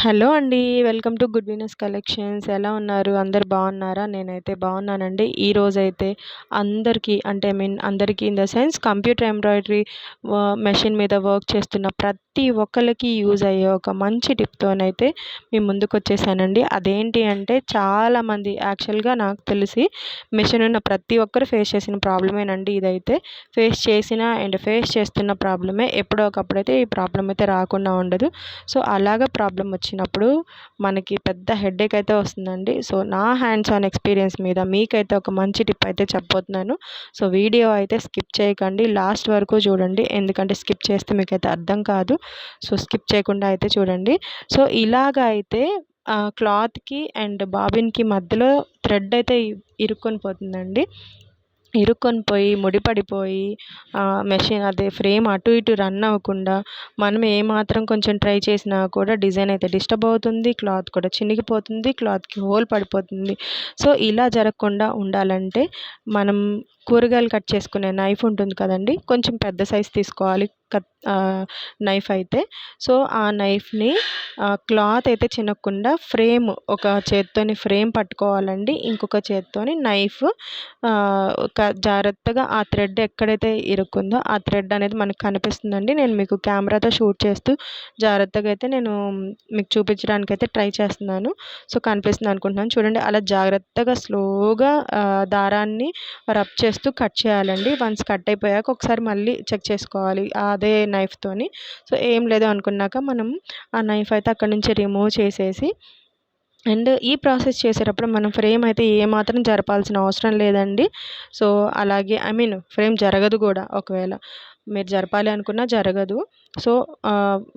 Hello అండి welcome to good Venus collections. ఎలా ఉన్నారు? అందరు బాగున్నారా? నేనైతే బాగున్నానండి. ఈ రోజైతే అందరికీ అంటే ఐ మీన్ అందరికీ in the sense computer embroidery machine మీద వర్క్ చేస్తున్న ప్రతి ఒక్కరికి యూజ్ అయ్యే ఒక మంచి టిప్తోనైతే మీ ముందుకు వచ్చేసానండి అదేంటి అంటే చాలామంది యాక్చువల్గా నాకు తెలిసి మెషిన్ ఉన్న ప్రతి ఒక్కరు ఫేస్ చేసిన ప్రాబ్లమేనండి ఇదైతే. ఫేస్ చేసిన అండ్ ఫేస్ చేస్తున్న ప్రాబ్లమే. ఎప్పుడో ఒకప్పుడైతే ఈ ప్రాబ్లం అయితే రాకుండా ఉండదు. సో అలాగ ప్రాబ్లం వచ్చినప్పుడు మనకి పెద్ద హెడేక్ అయితే వస్తుందండి. సో నా హ్యాండ్స్ ఆన్ ఎక్స్పీరియన్స్ మీద మీకైతే ఒక మంచి టిప్ అయితే చెప్పబోతున్నాను. సో వీడియో అయితే స్కిప్ చేయకండి. లాస్ట్ వరకు చూడండి. ఎందుకంటే స్కిప్ చేస్తే మీకైతే అర్థం కాదు. సో స్కిప్ చేయకుండా అయితే చూడండి. సో ఇలాగ అయితే క్లాత్కి అండ్ బాబిన్కి మధ్యలో థ్రెడ్ అయితే ఇరుక్కొని పోతుందండి. ఇరుక్కొని పోయి ముడిపడిపోయి మెషిన్ అదే ఫ్రేమ్ అటు ఇటు రన్ అవ్వకుండా మనం ఏమాత్రం కొంచెం ట్రై చేసినా కూడా డిజైన్ అయితే డిస్టర్బ్ అవుతుంది క్లాత్ కూడా చినిగిపోతుంది క్లాత్కి హోల్ పడిపోతుంది. సో ఇలా జరగకుండా ఉండాలంటే మనం కూరగాయలు కట్ చేసుకునే నైఫ్ ఉంటుంది కదండి కొంచెం పెద్ద సైజ్ తీసుకోవాలి. కత్ నైఫ్ అయితే. సో ఆ నైఫ్ని క్లాత్ అయితే చినకుండా ఫ్రేమ్ ఒక చేత్తోని ఫ్రేమ్ పట్టుకోవాలండి. ఇంకొక చేత్తోని నైఫ్ ఒక జాగ్రత్తగా ఆ థ్రెడ్ ఎక్కడైతే ఇరుక్కుందో ఆ థ్రెడ్ అనేది మనకు కనిపిస్తుందండి. నేను మీకు కెమెరాతో షూట్ చేస్తూ జాగ్రత్తగా అయితే నేను మీకు చూపించడానికి అయితే ట్రై చేస్తున్నాను. సో కనిపిస్తుంది అనుకుంటున్నాను. చూడండి అలా జాగ్రత్తగా స్లోగా దారాన్ని రబ్ చేస్తూ కట్ చేయాలండి. వన్స్ కట్ అయిపోయాక ఒకసారి మళ్ళీ చెక్ చేసుకోవాలి. ఆ అదే నైఫ్తోని సో ఏం లేదు అనుకున్నాక మనం ఆ నైఫ్ అయితే అక్కడ నుంచి రిమూవ్ చేసేసి అండ్ ఈ ప్రాసెస్ చేసేటప్పుడు మనం ఫ్రేమ్ అయితే ఏమాత్రం జరపాల్సిన అవసరం లేదండి. సో అలాగే ఐ మీన్ ఫ్రేమ్ జరగదు కూడా ఒకవేళ. మీరు జరపాలి అనుకున్నా జరగదు. సో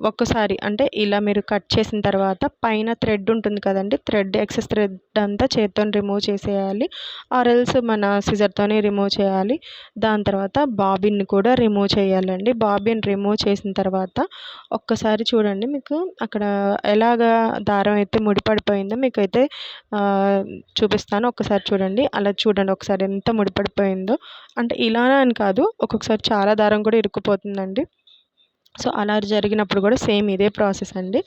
ఒక్కసారి అంటే ఇలా మీరు కట్ చేసిన తర్వాత పైన థ్రెడ్ ఉంటుంది కదండి థ్రెడ్ ఎక్సెస్ థ్రెడ్ అంతా చేత్తో రిమూవ్ చేసేయాలి. ఆర్ ఎల్స్ మన సిజర్తోనే రిమూవ్ చేయాలి. దాని తర్వాత బాబిన్ కూడా రిమూవ్ చేయాలండి. బాబిన్ రిమూవ్ చేసిన తర్వాత ఒక్కసారి చూడండి మీకు అక్కడ ఎలాగ దారం అయితే ముడిపడిపోయిందో మీకైతే చూపిస్తాను. ఒక్కసారి చూడండి. అలా చూడండి ఒకసారి ఎంత ముడిపడిపోయిందో. అంటే ఇలానే అని కాదు ఒక్కొక్కసారి చాలా దారం కూడా ఇరుక్కుపోతుందండి. సో అలా జరిగినప్పుడు కూడా సేమ్ ఇదే ప్రాసెస్ అండి.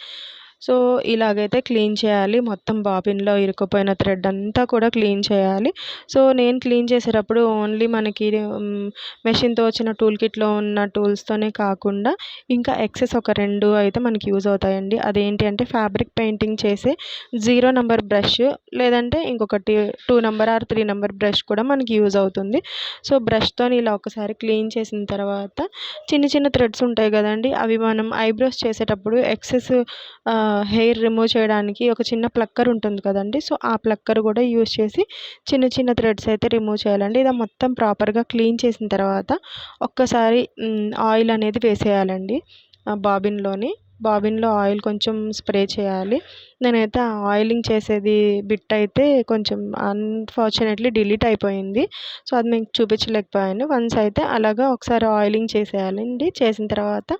సో ఇలాగైతే క్లీన్ చేయాలి. మొత్తం బాబిన్లో ఇరుక్కుపోయిన థ్రెడ్ అంతా కూడా క్లీన్ చేయాలి. సో నేను క్లీన్ చేసేటప్పుడు ఓన్లీ మనకి మెషిన్తో వచ్చిన టూల్ కిట్లో ఉన్న టూల్స్తోనే కాకుండా ఇంకా ఎక్సెస్ ఒక రెండు అయితే మనకి యూజ్ అవుతాయండి. అదేంటి అంటే ఫ్యాబ్రిక్ పెయింటింగ్ చేసే జీరో నెంబర్ బ్రష్ లేదంటే ఇంకొకటి two number or three number brush కూడా మనకి యూజ్ అవుతుంది. సో బ్రష్తో ఇలా ఒకసారి క్లీన్ చేసిన తర్వాత చిన్న చిన్న థ్రెడ్స్ ఉంటాయి కదండి. అవి మనం ఐబ్రోస్ చేసేటప్పుడు ఎక్సెస్ హెయిర్ రిమూవ్ చేయడానికి ఒక చిన్న ప్లక్కర్ ఉంటుంది కదండి. సో ఆ ప్లక్కర్ కూడా యూస్ చేసి చిన్న చిన్న థ్రెడ్స్ అయితే రిమూవ్ చేయాలండి. ఇది మొత్తం ప్రాపర్గా క్లీన్ చేసిన తర్వాత ఒక్కసారి ఆయిల్ అనేది వేసేయాలండి. బాబిన్లోని బాబిన్లో ఆయిల్ కొంచెం స్ప్రే చేయాలి. నేనైతే ఆయిలింగ్ చేసేది బిట్ అయితే కొంచెం అన్ఫార్చునేట్లీ డిలీట్ అయిపోయింది. సో అది మీకు చూపించలేకపోయాను. వన్స్ అయితే అలాగా ఒకసారి ఆయిలింగ్ చేసేయాలండి. చేసిన తర్వాత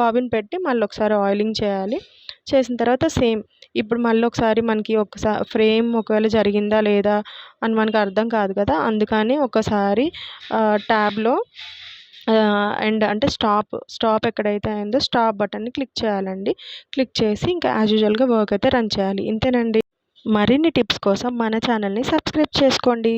బాబిన్ పెట్టి మళ్ళీ ఒకసారి ఆయిలింగ్ చేయాలి. చేసిన తర్వాత సేమ్. ఇప్పుడు మళ్ళీ ఒకసారి మనకి ఒకసారి ఫ్రేమ్ ఒకవేళ జరిగిందా లేదా అని మనకు అర్థం కాదు కదా. అందుకని ఒకసారి ట్యాబ్లో అండ్ అంటే స్టాప్ స్టాప్ ఎక్కడైతే అయిందో స్టాప్ బటన్ని క్లిక్ చేయాలండి. క్లిక్ చేసి ఇంకా యాజ్ యూజువల్గా వర్క్ అయితే రన్ చేయాలి. ఇంతేనండి. మరిన్ని టిప్స్ కోసం మన ఛానల్ని సబ్స్క్రైబ్ చేసుకోండి.